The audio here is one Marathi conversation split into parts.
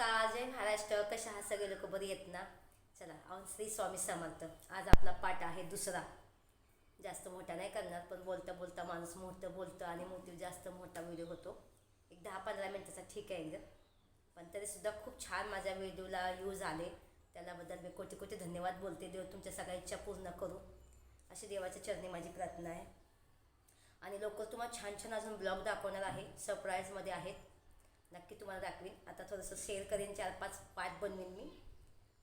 नमस्कार जय महाराष्ट्र? कशा हा सगळे लोक बरी आहेत ना? चला औन श्री स्वामी समर्थ. आज आपला पाठ आहे दुसरा. जास्त मोठा नाही करणार पण बोलता बोलता माणूस मोठं बोलतं आणि मोठी जास्त मोठा व्हिडिओ होतो. एक दहा पंधरा मिनटाचा ठीक आहे एकदम. पण तरीसुद्धा खूप छान माझ्या व्हिडिओला यूज आले. त्यालाबद्दल मी कोटी कोटी धन्यवाद बोलते. देव तुमच्या सगळ्या इच्छा पूर्ण करू. अशी देवाच्या चरणी माझी प्रार्थना आहे. आणि लोक तुम्हाला छान छान अजून ब्लॉग दाखवणार आहे. सरप्राईजमध्ये आहेत. नक्की तुम्हाला दाखवीन. आता थोडंसं शेअर करेन चार पाच पाठ बनवीन मी.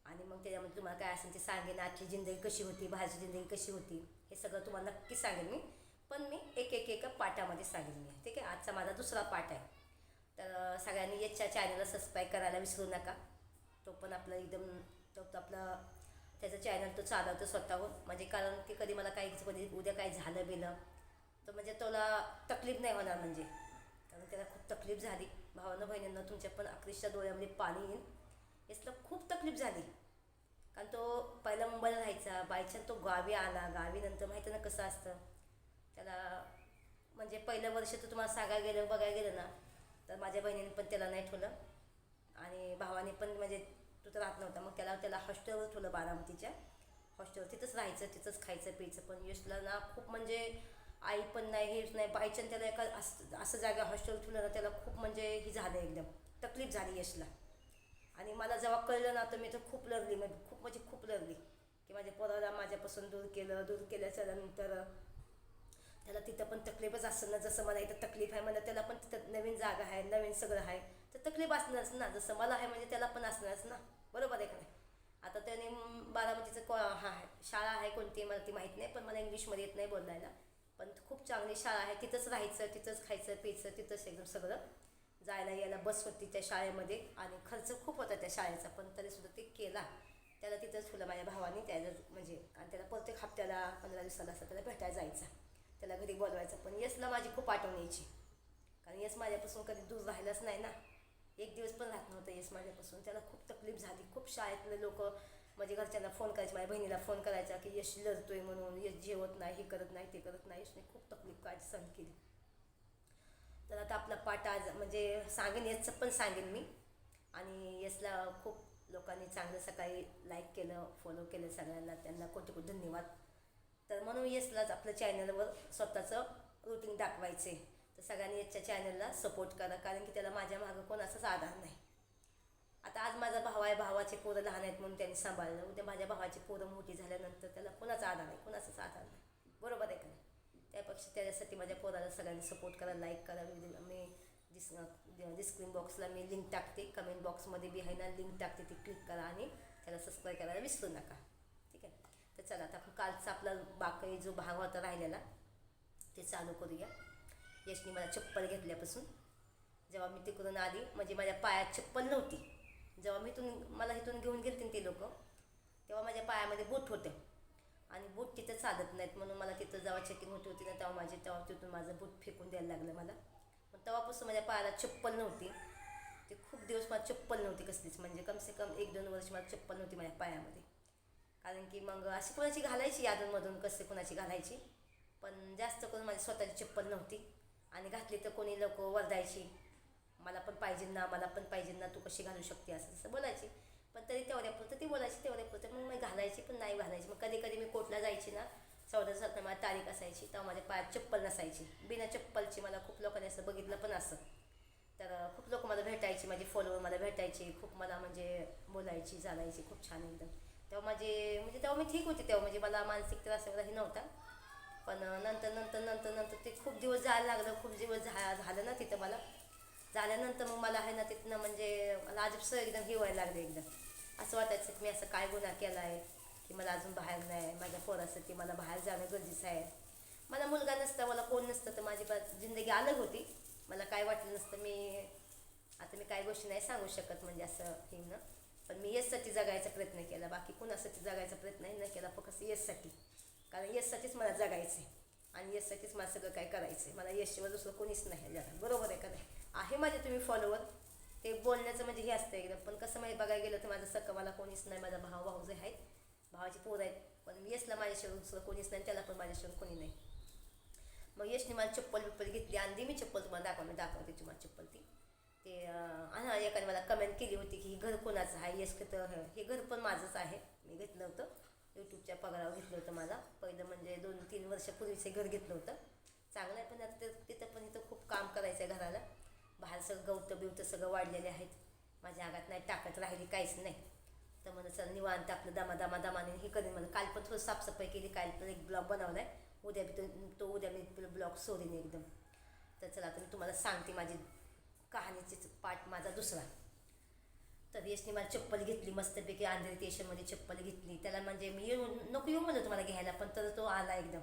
आणि मग त्याच्यामध्ये तुम्हाला काय असेल ते सांगेन आजची जिंदगी कशी होती बाहेरची जिंदगी कशी होती हे सगळं तुम्हाला नक्की सांगेन मी. पण मी एक एक एक पाठामध्ये सांगेन मी. ठीक आहे? आजचा माझा दुसरा पाठ आहे. तर सगळ्यांनी याच्या चॅनलला सबस्क्राईब करायला विसरू नका. तो पण आपला एकदम तो आपला त्याचा चॅनल तो चालवतो स्वतःहून. म्हणजे कारण की कधी मला काही कधी उद्या काही झालं बिलं तर म्हणजे तुला तकलीफ नाही होणार म्हणजे. कारण त्याला खूप तकलीफ झाली. भावानं बहिणींना तुमच्या पण अक्रिशच्या डोळ्यामध्ये पाणी येईल. यातलं खूप तकलीफ झाली. कारण तो पहिला मुंबईला राहायचा. बायचान तो गावी आला. गावी नंतर माहिती ना कसं असतं? त्याला म्हणजे पहिलं वर्ष तर तुम्हाला सांगायला गेलं बघायला गेलं ना तर माझ्या बहिणीने पण त्याला नाही ठेवलं. आणि भावाने पण म्हणजे तो तर राहत नव्हता. मग त्याला त्याला हॉस्टेलवर ठेवलं बारामतीच्या. हॉस्टेलवर तिथंच राहायचं तिथंच खायचं प्यायचं. पण यशला ना खूप म्हणजे आई पण नाही हेच नाही बायच्यान त्याला एका असं असं जागा हॉस्टेल ठेवलं ना त्याला खूप म्हणजे ही झालं एकदम. तकलीफ झाली यशला. आणि मला जेव्हा कळलं ना तर मी तर खूप लढली म्हणजे खूप म्हणजे खूप लढली की माझ्या पोराला माझ्यापासून दूर केलं दूर केल्याच्यानंतर त्याला तिथं पण तकलीफच असं ना जसं मला इथं तकलीफ आहे मला त्याला पण तिथं नवीन जागा आहे नवीन सगळं आहे तर तकलीफ असणारच ना. जसं मला आहे म्हणजे त्याला पण असणारच ना. बरोबर आहे का नाही? आता त्याने बारामतीचं को हा आहे शाळा आहे कोणती मला ती माहीत नाही पण मला इंग्लिशमध्ये येत नाही बोलायला. पण खूप चांगली शाळा आहे. तिथंच राहायचं तिथंच खायचं प्यायचं तिथंच एकदम सगळं. जायला यायला बस होती त्या शाळेमध्ये आणि खर्च खूप होता त्या शाळेचा पण तरीसुद्धा ते केला. त्याला तिथंच फुलं माझ्या भावाने. त्याला म्हणजे आणि त्याला प्रत्येक हप्त्याला पंधरा दिवसाला असं त्याला भेटायला जायचा. त्याला घरी बोलवायचं. पण यसला माझी खूप आठवण यायची. कारण यस माझ्यापासून कधी दूर राहिलाच नाही ना. एक दिवस पण राहत नव्हतं यस माझ्यापासून. त्याला खूप तकलीफ झाली. खूप शाळेतले लोक म्हणजे घरच्यांना फोन करायचे माझ्या बहिणीला फोन करायचा की यश लढतोय म्हणून यश जेवत नाही हे करत नाही ते करत नाही. यशने खूप तकलीफ काळजी सहन केली. तर आता आपला पाठ आज म्हणजे सांगेन यशचं पण सांगेन मी. आणि यशला खूप लोकांनी चांगलं सकाळी लाईक केलं फॉलो केलं सगळ्यांना त्यांना कोटी कोटी धन्यवाद. तर म्हणून येसलाच आपलं चॅनलवर स्वतःचं रुटीन दाखवायचे तर सगळ्यांनी याच्या चॅनलला सपोर्ट करा कारण की त्याला माझ्या मागं कोणाचाच आधार नाही. आता आज माझा भाव आहे भावाचे पोरं लहान आहेत म्हणून त्यांनी सांभाळलं. उद्या माझ्या भावाची पोरं मोठी झाल्यानंतर त्याला कोणाचा आधार नाही कोणाचाच आधार नाही. बरोबर आहे का नाही? त्यापेक्षा त्याच्यासाठी माझ्या पोराला सगळ्यांनी सपोर्ट करा लाईक करा. मी मी डिस डिस्क्रीन बॉक्सला मी लिंक टाकते. कमेंट बॉक्समध्ये बी आहे ना लिंक टाकते ती क्लिक करा आणि त्याला सबस्क्राईब करायला विसरू नका. ठीक आहे? तर चला आता आपण कालचा आपला बाकी जो भाग होता राहिलेला ते चालू करूया. यशनी मला चप्पल घेतल्यापासून. जेव्हा मी तिकडून आली म्हणजे माझ्या पायात चप्पल नव्हती. जेव्हा मी इथून मला इथून घेऊन गेलते ते लोक तेव्हा माझ्या पायामध्ये बूट होते. आणि बूट तिथं चालत नाहीत म्हणून मला तिथं जेव्हा चेकिंग होती होती ना तेव्हा माझे तेव्हा तिथून माझं बूट फेकून द्यायला लागलं मला. मग तेव्हापासून माझ्या पायाला चप्पल नव्हती. ते खूप दिवस मला चप्पल नव्हती कसलीच म्हणजे कमसे कम एक दोन वर्ष मला चप्पल नव्हती माझ्या पायामध्ये. कारण की मग अशी कोणाची घालायची यादूनमधून कसे कोणाची घालायची? पण जास्त करून माझी स्वतःची चप्पल नव्हती. आणि घातली तर कोणी लोक वरदायची मला पण पाहिजे ना मला पण पाहिजे ना तू कशी घालू शकते असं तसं बोलायची. पण तरी तेवढ्यापुरतं ती बोलायची तेवढ्यापुरतं मग मी घालायची पण नाही घालायची. मग कधी कधी मी कोर्टला जायची ना चौदा सात मला तारीख असायची तेव्हा माझ्या पायात चप्पल नसायची. बिना चप्पलची मला खूप लोकांनी असं बघितलं पण असं. तर खूप लोक मला भेटायची माझे फॉलोवर मला भेटायचे खूप मला म्हणजे बोलायची चालायची खूप छान एकदम. तेव्हा माझे म्हणजे तेव्हा मी ठीक होती तेव्हा म्हणजे मला मानसिक त्रास वगैरे नव्हता. पण नंतर नंतर नंतर नंतर ते खूप दिवस जायला लागलं खूप दिवस झा झालं ना तिथं मला. झाल्यानंतर मग मला आहे ना तिथनं म्हणजे मला अजिबसं एकदम हे व्हायला लागलं एकदम. असं वाटायचं की मी असं काय गुन्हा केला आहे की मला अजून बाहेर नाही माझ्या पोरासाठी मला बाहेर जाणं गरजेचं आहे. मला मुलगा नसता मला कोण नसतं तर माझी जिंदगी अलग होती. मला काय वाटलं नसतं मी आता मी काही गोष्टी नाही सांगू शकत म्हणजे असं हे पण मी यशसाठी जगायचा प्रयत्न केला बाकी कुणासाठी जगायचा प्रयत्न न केला फक्त यशसाठी कारण यशसाठीच मला जगायचं आहे आणि यशसाठीच मला सगळं काय करायचं आहे मला यशशिवाय दुसरं कोणीच नाही जगात बरोबर आहे का नाही? आहे माझे तुम्ही फॉलोवर ते बोलण्याचं म्हणजे हे असतं एकदम. पण कसं माहिती बघायला गेलं तर माझं सगळं मला कोणीच नाही माझा भाऊ भाऊ जे आहेत भावाची पोरं आहेत. पण यशला माझ्याशिवाय दुसरं कोणीच नाही त्याला पण माझ्याशिवाय कोणी नाही. मग यशने मला चप्पल बिप्पल घेतली आणली मी चप्पल तुम्हाला दाखव मी दाखवते तुम्हाला चप्पल ती. ते अं, हा एकाने मला कमेंट केली होती की घर कोणाचं आहे? यश तर हे घर पण माझंच आहे. मी घेतलं होतं. यूट्यूबच्या पगारावर घेतलं होतं मला. पहिलं म्हणजे दोन तीन वर्षापूर्वीच हे घर घेतलं होतं. चांगलं आहे पण आता तिथं पण इथं खूप काम करायचं आहे घराला. बाहेर सगळं गवतं बिवतं सगळं वाढलेले आहेत. माझ्या आगात नाही टाकत राहिली काहीच नाही. तर मला चल निवांत आपलं दमा दमा दमाने हे करेन मला काल पण थोडं साफसफाई केली काल पण एक ब्लॉग बनवला आहे उद्या तो तो उद्या मी ब्लॉग सोडीन एकदम. तर चला आता मी तुम्हाला सांगते माझी कहाणीचीच पाठ माझा दुसरा. तर यशने मला चप्पल घेतली मस्तपैकी आंध्र स्टेशनमध्ये चप्पल घेतली. त्याला म्हणजे मी येऊ नको येऊ म्हणलं तुम्हाला घ्यायला पण तर तो आला एकदम.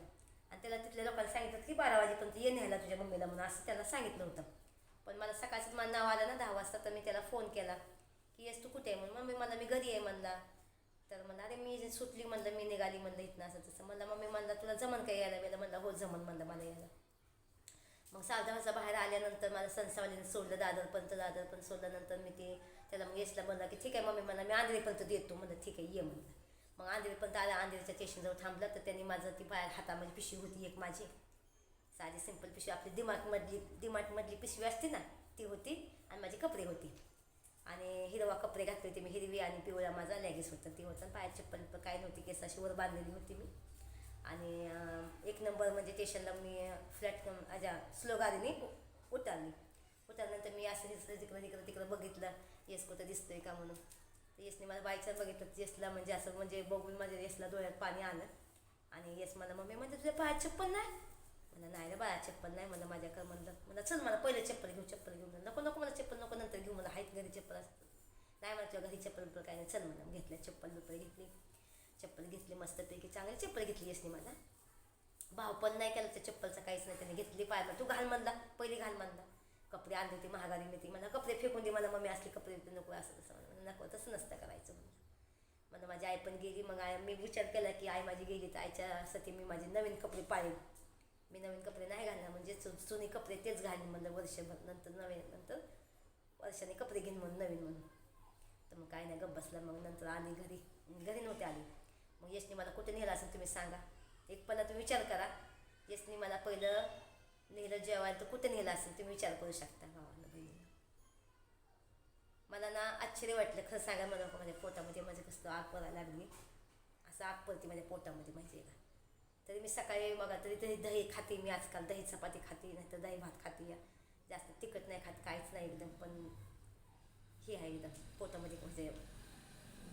आणि त्याला तिथल्या लोकांना सांगितलं की बारा वाजेपर्यंत ये न्यायला तुझ्या मम्मीला म्हणून. असं त्याला सांगितलं होतं. पण मला सकाळचं मला नाव आलं ना दहा वाजता तर मी त्याला फोन केला की येस तू कुठे आहे? म्हणून मम्मी मला मी घरी आहे म्हणला. तर म्हणलं अरे मी सुटली म्हणलं मी निघाली म्हणलं इथनं असं तसं. म्हणलं मम्मी म्हणलं तुला जमन काय यायला? मला म्हणलं हो जमन म्हणलं मला यायला. मग साधा वाजता बाहेर आल्यानंतर मला संसावलीने सोडलं दादरपर्यंत दादरपर्यंत सोडल्यानंतर मी ते त्याला मग येसला म्हणलं की ठीक आहे मम्मी मला मी आंधळीपर्यंत देतो. म्हणलं ठीक आहे ये म्हणलं. मग आंधळीपर्यंत आला आंधळीच्या स्टेशनजवळ थांबलं तर त्यांनी माझं ती बाहेर हातामध्ये पिशवी होती एक माझी. साधी सिंपल पिशवी. आपली डिमार्टमधली डिमार्टमधली पिशवी असते ना ती होती आणि माझे कपडे होते. आणि हिरवा कपडे घातले होते मी हिरवी आणि पिवळा माझा लेगीस होतं. ती होता पाय चप्पल पण काय नव्हती केस अशी वर बांधलेली होती मी. आणि एक नंबर म्हणजे स्टेशनला मी फ्लॅट माझ्या स्लो गाडीने उतरली. उतरल्यानंतर मी असं दिसलं तिकडं तिकडं तिकडं बघितलं येस कुठं दिसतोय का म्हणून. येसने मला बायचार बघितलं येसला म्हणजे असं म्हणजे बघून माझ्या येसला डोळ्यात पाणी आलं. आणि येस मला मम्मी म्हणजे तुझ्या पाय चप्पल नाही? म्हणलं नाही रे बाळा चप्पल नाही. म्हणलं माझ्याकडे म्हणलं म्हणलं चल मला पहिले चप्पल घेऊ चप्पल घेऊ म्हणलं नको नको मला चप्पल नको नंतर घेऊ मला आहेत घरी चप्पल असतं नाही मला तुझ्या घरी चप्पल बिप्पल काय नाही. चल म्हणलं घेतल्या चप्पल बिप्पल घेतली. चप्पल घेतली मस्तपैकी चांगली चप्पल घेतली असली मला. भाव पण नाही केला त्या चप्पलचा काहीच नाही त्याने घेतली पाहिला तू घाल म्हणला पहिली घाल म्हणला. कपडे आणले होते महागारी मी ती मला कपडे फेकून दे मला मम्मी असले कपडे नको असं तसं म्हणलं. नको तसं नसतं करायचं. म्हणलं मला माझी आई पण गेली मग आय मी विचार केला की आई माझी गेली तर आईच्यासाठी मी माझे नवीन कपडे पाळेल मी नवीन कपडे नाही घालणार म्हणजे जु- जुने कपडे तेच घालीन म्हणलं वर्षभर नंतर नवीन नंतर वर्षाने कपडे घेईन म्हणून नवीन म्हणून. तर मग काय नाही गप बसला मग नंतर आली घरी. घरी नव्हते आली. मग यशनी मला कुठे नेलं असेल तुम्ही सांगा. एक पहिला तुम्ही विचार करा. यशनी मला पहिलं नेलं जेवायला तर कुठे नेलं असेल तुम्ही विचार करू शकता. भावाला बहिणीला मला ना आश्चर्य वाटलं खरं सांगा मला माझ्या पोटामध्ये माझं कसं आग पडायला लागली. असं आग पडते माझ्या पोटामध्ये माहिती आहे का? तरी मी सकाळी बघा तरी तरी दही खाते मी आजकाल. दही चपाती खाते नाही तर दही भात खाते. जास्त तिखट नाही खात काहीच नाही एकदम पण हे आहे एकदम पोटामध्ये म्हणजे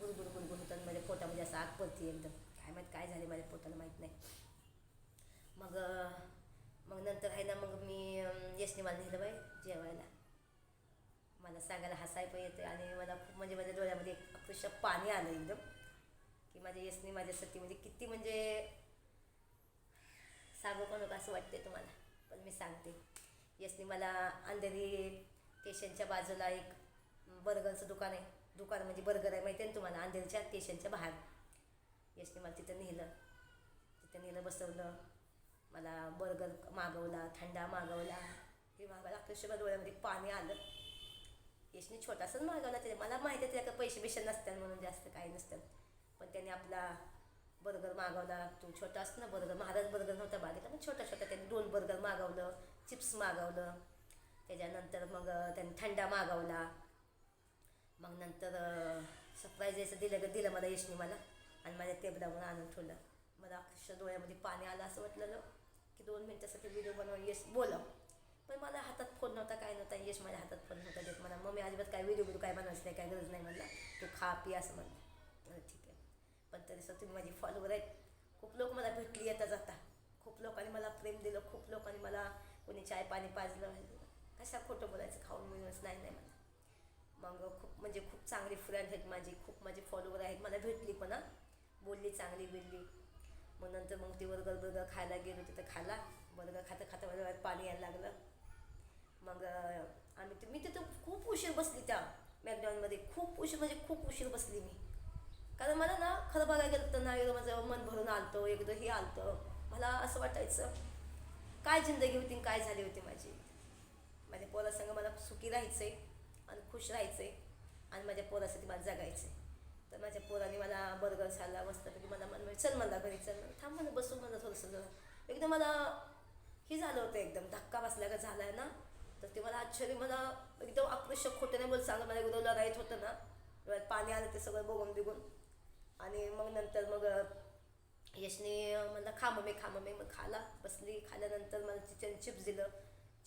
गुरगुर गुरगुर होतं आणि माझ्या पोटामध्ये असं आग पडते एकदम. काय माहीत काय झाले माझ्या पोटाला माहीत नाही. मग मग नंतर आहे ना मग मी अं, यशने मला नेलं बाई जेवायला. मला सांगायला हसाय पण येते आणि मला खूप म्हणजे माझ्या डोळ्यामध्ये अक्षरशः पाणी आलं एकदम. की माझ्या यशने माझ्यासाठी म्हणजे किती म्हणजे सांगू पण नका असं वाटते तुम्हाला? पण मी सांगते. यशने मला अंधेरी स्टेशनच्या बाजूला एक बर्गरचं दुकान आहे. दुकान म्हणजे बर्गर आहे. माहिती आहे ना तुम्हाला? अंधेरीच्या स्टेशनच्या बाहेर. यशने मला तिथं नेलं. तिथं नेलं बसवलं. मला बर्गर मागवला थंडा मागवला. हे मागवला अक्षरशः डोळ्यामध्ये पाणी आलं. यशने छोटासाच मागवला ते मला माहिती आहे त्याला पैसे बिशे नसतात म्हणून जास्त काही नसतात पण त्याने आपला बर्गर मागवला. तो छोटा असतो ना बर्गर महाराज बर्गर नव्हता बागेला पण छोटा छोटा त्याने दोन बर्गर मागवलं चिप्स मागवलं. त्याच्यानंतर मग त्यांनी त्याने थंडा मागवला. मग नंतर सरप्राईज यायचं दिलं ग दिलं मला यशनी मला. आणि माझ्या टेबलावर आणून ठेवलं. मला अक्षरशः डोळ्यामध्ये पाणी आलं असं वाटलं की दोन मिनटासाठी व्हिडिओ बनवून यश बोलाव. पण मला हातात फोन नव्हता काय नव्हता. यश माझ्या हातात फोन नव्हता देत मला. मग मी अजिबात काय व्हिडिओ बिडिओ काय बनवायचं नाही काय गरज नाही म्हणलं. तू खा पी असं म्हणलं. पण तरी सुद्धा तुम्ही माझी फॉलोवर आहेत. खूप लोक मला भेटली येता जाता खूप लोकांनी मला प्रेम दिलं खूप लोकांनी मला कोणी चाय पाणी पाजलं. कशा खोटं बोलायचं? खाऊन मिळूनच नाही नाही मला मग खूप म्हणजे खूप चांगली फ्रेंड आहेत माझी खूप माझे फॉलोवर आहेत. मला भेटली पण हां. बोलली चांगली बिलली. मग नंतर मग ते वर्गर बर्गर खायला गेलो तिथं खाला बर्गर खाता खाता माझ्या पाणी यायला लागलं. मग आम्ही मी तिथं खूप उशीर बसली त्या मॅकडॉनमध्ये खूप उशीर म्हणजे खूप उशीर बसली मी. कारण मला ना खरं बघायला गेलं तर ना एकदा माझं मन भरून आलतं एकदा हे आलतं. मला असं वाटायचं काय जिंदगी होती आणि काय झाली होती माझी? माझ्या पोरासंग मला सुखी राहायचं आहे आणि खुश राहायचं आहे आणि माझ्या पोरासाठी मला जगायचं आहे तर माझ्या पोराने मला बर्गर झाला मस्तपैकी मला मन चल मला घरी चल. थांब मला बसून मला थोडंसं जरा. एकदम मला हे झालं होतं एकदम धक्का बसल्या का झाला आहे ना. तर ते मला आश्चर्य मला एकदम आकृषक खोटं नाही बोल सांगा मला एकदम लढाईत होतं ना. पाणी आलं ते सगळं बघून बिघून आणि मग नंतर मग यशने मला खा मम्मी खा मम्मी मग खाला बसली. खाल्यानंतर मला चिकन चिप्स दिलं.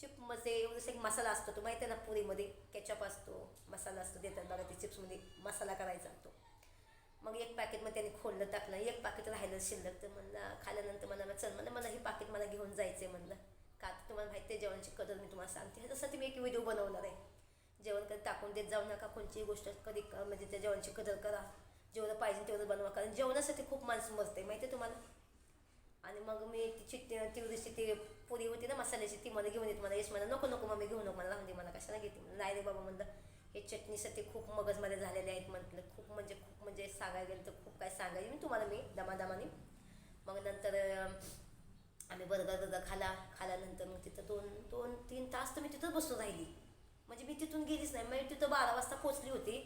चिपमध्ये एवढंच एक मसाला असतो तो माहिती आहे ना पुरीमध्ये. केचप असतो मसाला असतो देतात बघा ते चिप्समध्ये मसाला करायचा तो. मग एक पॅकेट मग त्यांनी खोललं टाकलं. एक पाकिट राहिलं शिल्लक. तर म्हणलं खाल्यानंतर मला चल म्हणलं मला हे पाकिट मला घेऊन जायचं आहे म्हणलं. का तर तुम्हाला माहिती आहे जेवणाची कदर मी तुम्हाला सांगते. ह्याच्यासाठी मी एक व्हिडिओ बनवणार आहे. जेवण कधी टाकून देत जाऊ नका. कोणतीही गोष्ट कधी म्हणजे त्या जेवणाची कदर करा. जेवढं पाहिजे तेवढं बनवा. कारण जेवणासाठी खूप माणसं मरते माहिती आहे तुम्हाला? आणि मग मी ती चिट्टी तिवरीची ती पुरी होती ना मसाल्याची ती मला घेऊन येते. मला यश मला नको नको मम्मी घेऊ नको मला राहून दे मला कशाला घेते? नाही रे बाबा म्हणलं हे चटणीसाठी खूप मगजमध्ये झालेले आहेत म्हटलं. खूप म्हणजे खूप म्हणजे सांगायला गेलं तर खूप काय सांगायचं मी तुम्हाला मी दमादमाने. मग नंतर आम्ही बर्गर बर्गर खाला. खाल्यानंतर मग तिथं दोन दोन तीन तास तर मी तिथंच बसून राहिली. म्हणजे मी तिथून गेलीच नाही. मी तिथं बारा वाजता पोचली होती.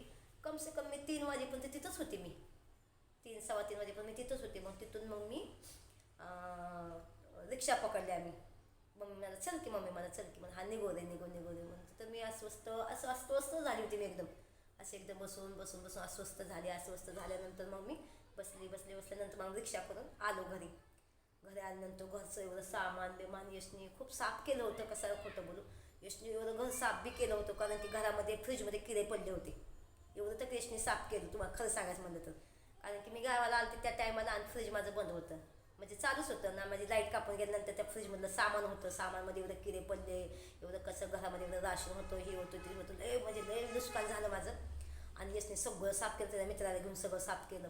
कम से कम मी तीन वाजेपर्यंत तिथंच होते मी. तीन सव्वा तीन वाजेपर्यंत मी तिथंच होते. मग तिथून मग मी रिक्षा पकडली आम्ही. मम्मी मला चल की मम्मी मला चल की. मला हा निघो दे निघो निघो दे. म्हणतो तर मी अस्वस्थ असं अस्वस्थ झाली होती मी एकदम. असे एकदम बसून बसून बसून अस्वस्थ झाली अस्वस्थ झाल्यानंतर मग मी बसली बसली बसल्यानंतर मग रिक्षा करून आलो घरी. घरी आल्यानंतर घरचं एवढं सामान बिमान यशनी खूप साफ केलं होतं कसं खोटं बोलू. यशनी एवढं घर साफ बी केलं होतं कारण की घरामध्ये फ्रीजमध्ये किडे पडले होते. एवढं तर यशनी साफ केलं तुम्हाला खरं सांगायचं म्हणलं तर. कारण की मी गावाला आलते त्या टायमाला आणि फ्रीज माझं बंद होतं. म्हणजे चालूच होतं ना माझी लाइट कापून गेल्यानंतर त्या फ्रीजमधलं सामान होतं सामानमध्ये एवढं किरे पडले एवढं कसं घरामध्ये एवढं राशन होतं हे होतं ते होतं. लय म्हणजे लय नुकसान झालं माझं. आणि यशने सगळं साफ केलं त्याच्या मित्राला घेऊन सगळं साफ केलं.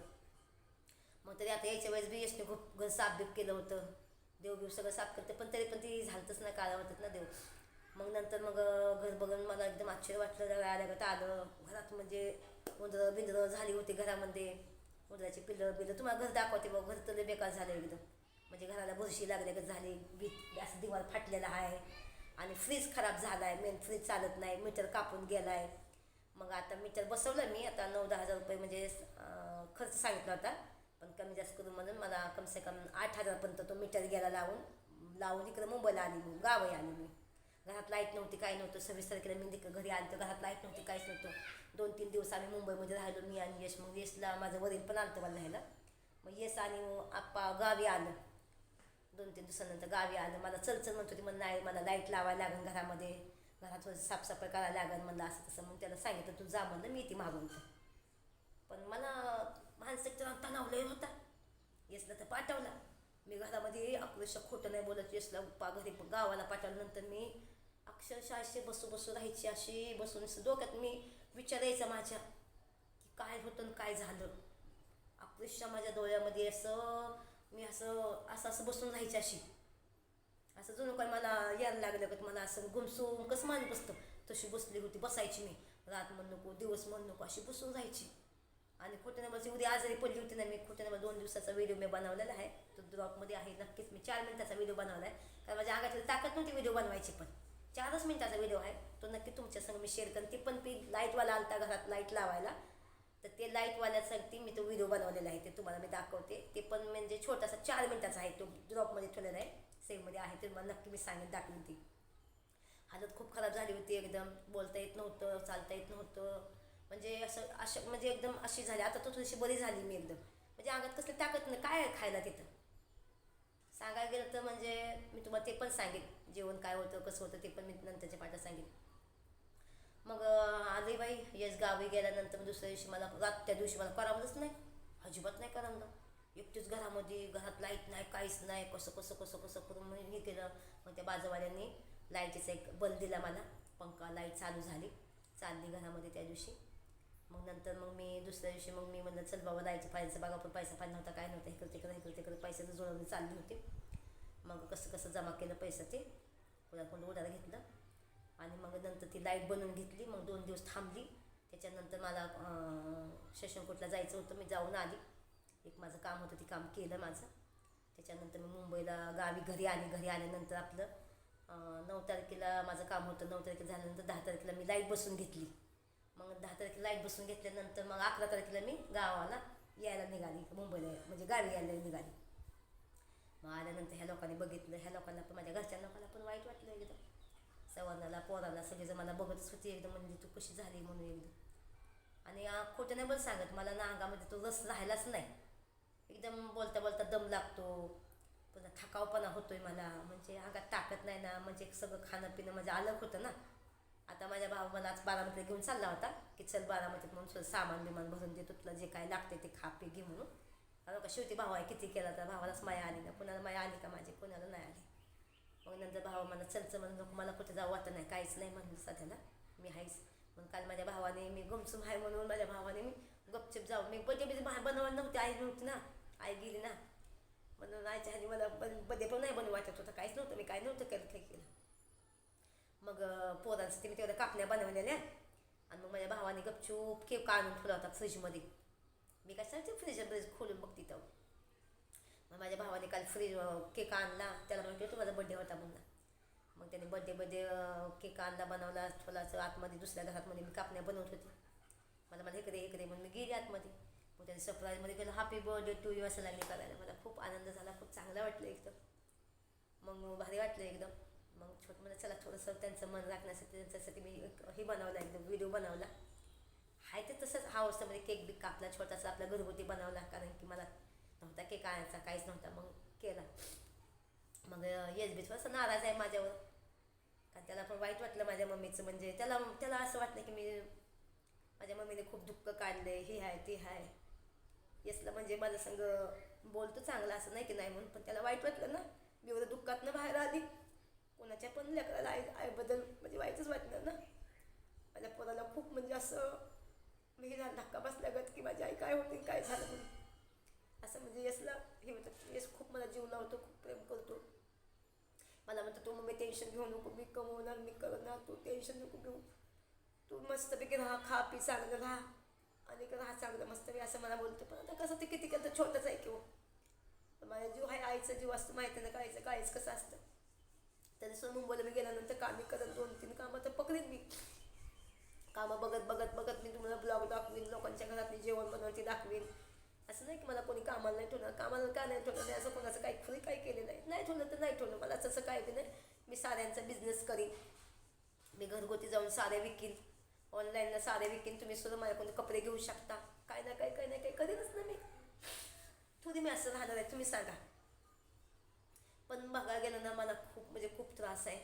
मग तरी आता यायच्या वेळेस बी यशने खूप घर साफ बीप केलं होतं. देव बिव सगळं साफ करते पण तरी पण ती झालतच ना काळा होतात ना देव. मग नंतर मग घर बघून मला एकदम आश्चर्य वाटलं. आल्यागत आलं. घरात म्हणजे उंदरं बिंदरं झाली होती घरामध्ये. उंदराची पिल्लं बिलं तुम्हाला घर दाखवते बघ. घर तर लय बेकार झालं एकदम. म्हणजे घराला बुरशी लागल्यागत झाली. वीज असं दिवार फाटलेला आहे. आणि फ्रीज खराब झाला आहे मेन फ्रीज चालत नाही. मीटर कापून गेला आहे मग आता मीटर बसवलं मी. आता नऊ दहा हजार रुपये म्हणजे खर्च सांगितला होता. पण कमी जास्त करून म्हणून मला कमसे कम आठ हजारपर्यंत तो मीटर गेला लावून. लावून इकडं मुंबईला आली मी. गावही आली मी. घरात लाइट नव्हती काय नव्हतं. सव्वीस तारखेला मी तिकडं घरी आलं तर घरात लाइट नव्हती काहीच नव्हतं. दोन तीन दिवस आम्ही मुंबईमध्ये राहिलो मी आणि यश. मग यशला माझं वडील पण आलं मला राहिलं मग यश आणि आप्पा गावी आलं. दोन तीन दिवसानंतर गावी आलं. मला चलचल म्हणत होती म्हणून नाही मला लाइट लावायला लागेल घरामध्ये. घरात थोडं साफसफाई करायला लागेल म्हणलं असं तसं. मग त्याला सांगितलं तू जा म्हणलं मी ती मागून पण मला मानसिक त्रास तणाव लय होता. यसला तर पाठवला. मी घरामध्ये आक्रोशक खोटं नाही बोलत. येसला पा घरी गावाला पाठवल्यानंतर मी अक्षरशः अशी बसू बसू राहायची अशी बसून असं डोक्यात मी विचारायचं माझ्या की काय होतं आणि काय झालं. अक्षरशः माझ्या डोळ्यामध्ये असं मी असं असं असं बसून राहायची अशी. असं जणू काय मला यायला लागलं का मला असं गुमसून कसं मानत बसतं? तशी बसली होती बसायची मी. रात म्हण नको दिवस म्हण नको अशी बसून राहायची. आणि खोटे नंबरची उद्या आजारी पडली होती ना मी खोटे नंबर दोन दिवसाचा व्हिडिओ मी बनवलेला आहे. तो ड्रॉपमध्ये आहे नक्कीच मी चार मिनिटाचा व्हिडिओ बनवला आहे कारण माझ्या अंगातली ताकद नव्हती व्हिडिओ बनवायची पण. चारच मिनिटाचा व्हिडिओ आहे. तो नक्की तुमच्या संग मी शेअर करेन. ते पण ती लाईटवाला आलता घरात लाइट लावायला. तर ते लाईटवाल्यासाठी मी तो व्हिडिओ बनवलेला आहे. ते तुम्हाला मी दाखवते. ते पण म्हणजे छोटासा चार मिनिटाचा आहे. तो ड्रॉपमध्ये ठेवलेला आहे. सेममध्ये आहे. ते तुम्हाला नक्की मी सांगेन दाखवून ती हालत खूप खराब झाली होती एकदम. बोलता येत नव्हतं चालता येत नव्हतं. म्हणजे असं अशा म्हणजे एकदम अशी झाली. आता तो थोडीशी बरी झाली मी एकदम. म्हणजे अंगात कसली ताकद नाही. काय आहे खायला तिथं? सांगायला गेलं तर म्हणजे मी तुम्हाला ते पण सांगेन. जेवण काय होतं कसं होतं ते पण मी नंतरच्या पाठात सांगेन. मग आले बाई यश गावी गेल्यानंतर दुसऱ्या दिवशी मला रात त्या दिवशी मला करमलंच नाही. अजिबात नाही करमलं एकटीच घरामध्ये घरात लाइट नाही काहीच नाही. कसं कसं कसं कसं करून मी हे केलं. मग त्या बाजूवाल्यांनी लाईटीचा एक बल दिला मला. पंखा लाइट चालू झाली. चालली घरामध्ये त्या दिवशी. मग नंतर मग मी दुसऱ्या दिवशी मग मी म्हणलं चल बाबा जायचं पाहिजे बघा पण पैसा पाहिजे नव्हता काय नव्हतं इकडे तिकडे इकडे तिकडे पैशाचं जुळवणी चालली होती. मग कसं कसं जमा केलं पैसा ते कोणाकडून उधार घेतलं. आणि मग नंतर ती लाइट बनवून घेतली. मग दोन दिवस थांबली. त्याच्यानंतर मला शशंकोटला जायचं होतं. मी जाऊन आली. एक माझं काम होतं ते काम केलं माझं. त्याच्यानंतर मी मुंबईला गावी घरी आली. घरी आल्यानंतर आपलं नऊ तारखेला माझं काम होतं. नऊ तारखेला झाल्यानंतर दहा तारखेला मी लाइट बसून घेतली. मग दहा तारखेला लाइट बसून घेतल्यानंतर मग अकरा तारखेला मी गावाला यायला निघाली. मुंबईला म्हणजे गावी यायला निघाली. मग आल्यानंतर ह्या लोकांनी बघितलं ह्या लोकांना पण माझ्या घरच्या लोकांना पण वाईट वाटलं एकदम. सवर्णाला पोराला सगळेजण मला बघतच होती एकदम म्हणजे तू कशी झाली म्हणून एकदम. आणि खोटं नाही बोल सांगत मला ना अंगामध्ये तो रस राहिलाच नाही. एकदम बोलता बोलता दम लागतो. पुन्हा थकावपणा होतोय मला म्हणजे अंगात ताकद नाही ना म्हणजे सगळं खाणं पिणं म्हणजे अलग होतं ना. आता माझ्या भाऊ मला आज बारामतीला घेऊन चालला होता की चल बारामतीत म्हणून सामान बिमान भरून देतो तुला जे काय लागते ते खा पी घे म्हणून. आता का शेवटी भावा किती केला तर भावालाच माया आली ना. कुणाला माया आली का माझी? कुणाला नाही आली. मग नंतर भावा मला चलचं म्हणून नको मला कुठे जाऊ वाटत नाही. काहीच नाही म्हणलं सध्याला. मी आहेच मग काल माझ्या भावाने मी गुमसुम आहे म्हणून माझ्या भावाने मी गपचप जाऊ मी बजे बिडे बाहेर बनवायला नव्हती. आई नव्हती ना. आई गेली ना. म्हणून आईच्या आणि मला बदे पण नाही बनवू वाटत होतं. काहीच नव्हतं. मी काय नव्हतं केलं काही केलं? मग पोरांसाठी मी तेवढ्या कापण्या बनवलेल्या. आणि मग माझ्या भावाने गपचूप केक आणून ठेवला होता फ्रीजमध्ये. मी काय सांगते फ्रीज ब्रीज खोलून बघ तिथं मग माझ्या भावाने काल फ्रीज केक आणला. त्याला म्हणते होतं माझा बड्डे होता म्हणला मग त्याने बड्डे बड्डे केक आणला बनवला. थोडासा आतमध्ये दुसऱ्या घरातमध्ये मी कापण्या बनवत होती. मला मला इकडे इकडे म्हणून मी गेली आतमध्ये. मग त्याने सरप्राईजमध्ये केलं हॅपी बर्थडे टू यू असं लागले करायला. मला खूप आनंद झाला खूप चांगला वाटलं एकदम. मग भारी वाटलं एकदम. मग छोटं मला चला थोडंसं त्यांचं मन राखण्यासाठी त्यांच्यासाठी मी एक हे बनवला एकदम व्हिडिओ बनवला. आहे ते तसंच हा म्हणजे केक बिक कापला छोटासा आपला घरगुती बनवला कारण की मला नव्हता केक आणायचा काहीच नव्हता मग केला. मग येस बी थोडासा नाराज आहे माझ्यावर. कारण त्याला पण वाईट वाटलं माझ्या मम्मीचं म्हणजे त्याला त्याला असं वाटलं की मी माझ्या मम्मीने खूप दुःख काढले हे आहे ते आहे येसला म्हणजे माझं संग बोलतो चांगलं असं नाही की नाही म्हणून पण त्याला वाईट वाटलं ना मी एवढं दुःखातनं बाहेर आली. कोणाच्या पण लेकराला आई आईबद्दल म्हणजे वाईटच वाटलं ना. माझ्या पोराला खूप म्हणजे असं मी हिला धक्का बसल्यागत की माझी आई काय होती काय झालं म्हणून. असं म्हणजे यसला हे म्हणतात यस खूप मला जीव लावतो खूप प्रेम करतो. मला म्हणतो तू मग टेन्शन घेऊ नको मी कमवणार मी करणार तू टेन्शन नको घेऊ. तू मस्तपैकी राहा खा पी चांगलं राहा. आणि राहा चांगलं मस्तपैकी असं मला बोलतो. पण आता कसं ते किती केलं तर छोटंच आहे किंवा हो. माझा जीव आहे आईचा जीव असतो माहिती ना कायचं कायच कसं असतं. त्याच्यासोबत मुंबईला मी गेल्यानंतर कामी करत दोन तीन कामं तर पकडीन मी. कामं बघत बघत बघत मी तुम्हाला ब्लॉग दाखवीन लोकांच्या घरातली जेवण बनवायची दाखवीन. असं नाही की मला कोणी कामाला नाही ठेवणार. कामाला का नाही ठेवलं नाही असं कोणाचं काही खुरी काही केलं नाही. नाही ठेवलं तर नाही ठेवलं. मला तसं काय बी नाही. मी साड्यांचा बिझनेस करीन. मी घरगुती जाऊन साड्या विकीन. ऑनलाईनला साड्या विकीन. तुम्ही सुद्धा माझ्याकडून कपडे घेऊ शकता. काय ना काय काय ना काही करीनच ना मी. थोडी मी असं राहणार आहे. तुम्ही सांगा. पण बघायला गेलं ना मला खूप म्हणजे खूप त्रास आहे.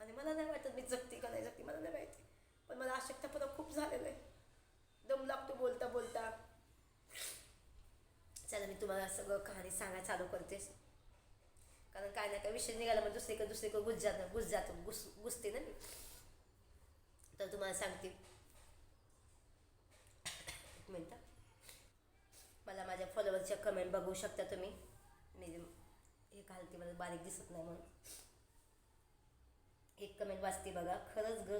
आणि मला नाही वाटत मी जगती का नाही जगती. मला नाही माहिती. पण मला अशक्तपणा खूप झालेलं आहे. दम लागतो बोलता बोलता. चला मी तुम्हाला सगळं कहाणी सांगायला चालू करते. कारण काय ना काय विषय निघाला मग दुसरीकडे दुसरीकडे घुस जात घुस जातो घुस घुसते ना मी. तर तुम्हाला सांगते. एक मिनटं मला माझ्या फॉलोअरच्या कमेंट बघू शकता तुम्ही. मी हे घालते मला बारीक दिसत नाही म्हणून. एक कमेंट वाचते बघा. खरंच ग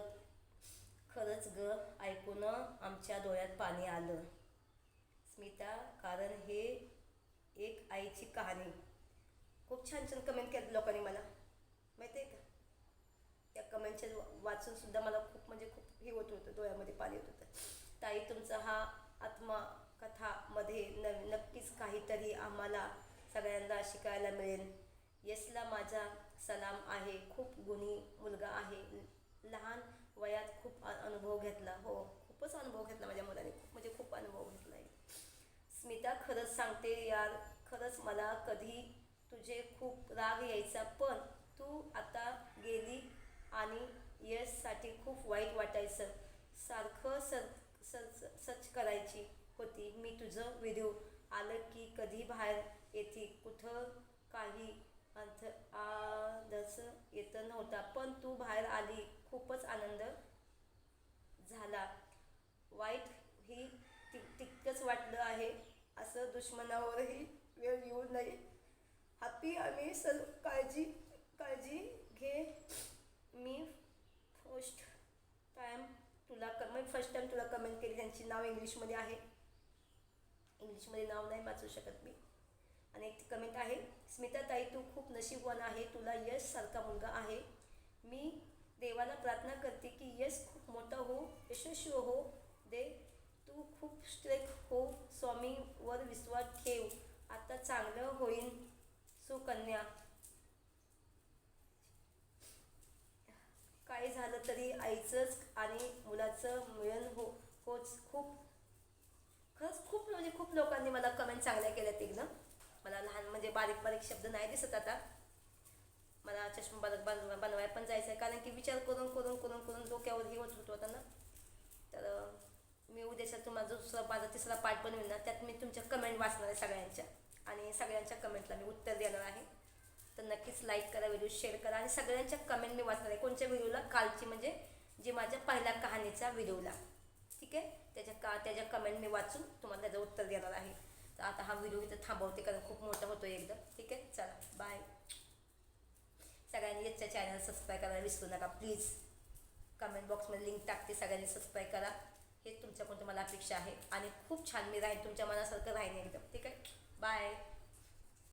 खरंच ग ऐकून आमच्या डोळ्यात पाणी आलं. स्मिता कारण हे एक आईची कहाणी. खूप छान छान कमेंट केलं लोकांनी मला. माहिती आहे का? त्या कमेंटचे वाचूनसुद्धा मला खूप म्हणजे खूप हे होत होतं डोळ्यामध्ये पाणी होत होतं. ताई तुमचा हा आत्मकथामध्ये न नक्कीच काहीतरी आम्हाला सगळ्यांना शिकायला मिळेल. यसला माझा सलाम आहे. खूप गुणी मुलगा आहे. लहान वयात खूप अनुभव घेतला. हो खूपच अनुभव घेतला माझ्या मुलाने. खूप म्हणजे खूप अनुभव घेतला आहे. स्मिता खरंच सांगते यार खरंच मला कधी तुझे खूप राग यायचा पण तू आता गेली आणि यशसाठी खूप वाईट वाटायचं. सारखं सर सर्च सर्च करायची होती. मी तुझं व्हिडिओ आलं की कधी बाहेर येते? कुठं काही अर्थ आदर्श येत नव्हता. पण तू बाहेर आली खूपच आनंद झाला. वाईट ही ति तितकंच वाटलं आहे असं दुश्मनावरही वेळ येऊ नये. हॅपी आम्ही सर्व काळजी काळजी घे. मी फर्स्ट टाईम तुला क फर्स्ट टाईम तुला कमेंट केली. त्यांची नाव इंग्लिशमध्ये आहे. इंग्लिशमध्ये नाव नाही वाचू शकत मी. आणि एक कमेंट आहे स्मिता ताई तू खूप नशीबवान आहे. तुला यश सारखा मुलगा आहे. मी देवाला प्रार्थना करते की यश खूप मोठा हो यशस्वी हो दे. तू खूप स्ट्रेक हो स्वामीवर विश्वास ठेव. आता चांगलं होईल सुकन्या. काही झालं तरी आईचंच आणि मुलाचं मिळन हो होच खूप. खरंच खूप म्हणजे खूप लोकांनी मला कमेंट चांगल्या केल्या तिघनं मला लहान म्हणजे बारीक बारीक शब्द नाही दिसत आता. मला चष्मा बन बनव बनवायला पण जायचं आहे कारण की विचार करून करून करून करून डोक्यावर हे होत होतो आता ना. तर मी उद्याचा तुम्हाला जो दुसरा माझा तिसरा पार्ट बनवेल ना. त्यात मी तुमच्या कमेंट वाचणार आहे सगळ्यांच्या. आणि सगळ्यांच्या कमेंटला मी उत्तर देणार आहे. तर नक्कीच लाईक करा व्हिडिओ शेअर करा. आणि सगळ्यांच्या कमेंट मी वाचणार आहे. कोणत्या व्हिडिओला कालची म्हणजे जे माझ्या पहिल्या कहाणीचा व्हिडिओला ठीक आहे? त्याच्या का त्याच्या कमेंट मी वाचून तुम्हाला त्याचं उत्तर देणार आहे. तर आता हा व्हिडिओ इथं थांबवते कारण खूप मोठा होतो एकदम ठीक आहे? चला बाय सगळ्यांनी याच्या चॅनल सबस्क्राईब करायला विसरू नका. प्लीज कमेंट बॉक्समध्ये लिंक टाकते सगळ्यांनी सबस्क्राईब करा. हेच तुमच्याकडून मला अपेक्षा आहे. आणि खूप छान मी राहीन तुमच्या मनासारखं राहीन एकदम. ठीक आहे? बाय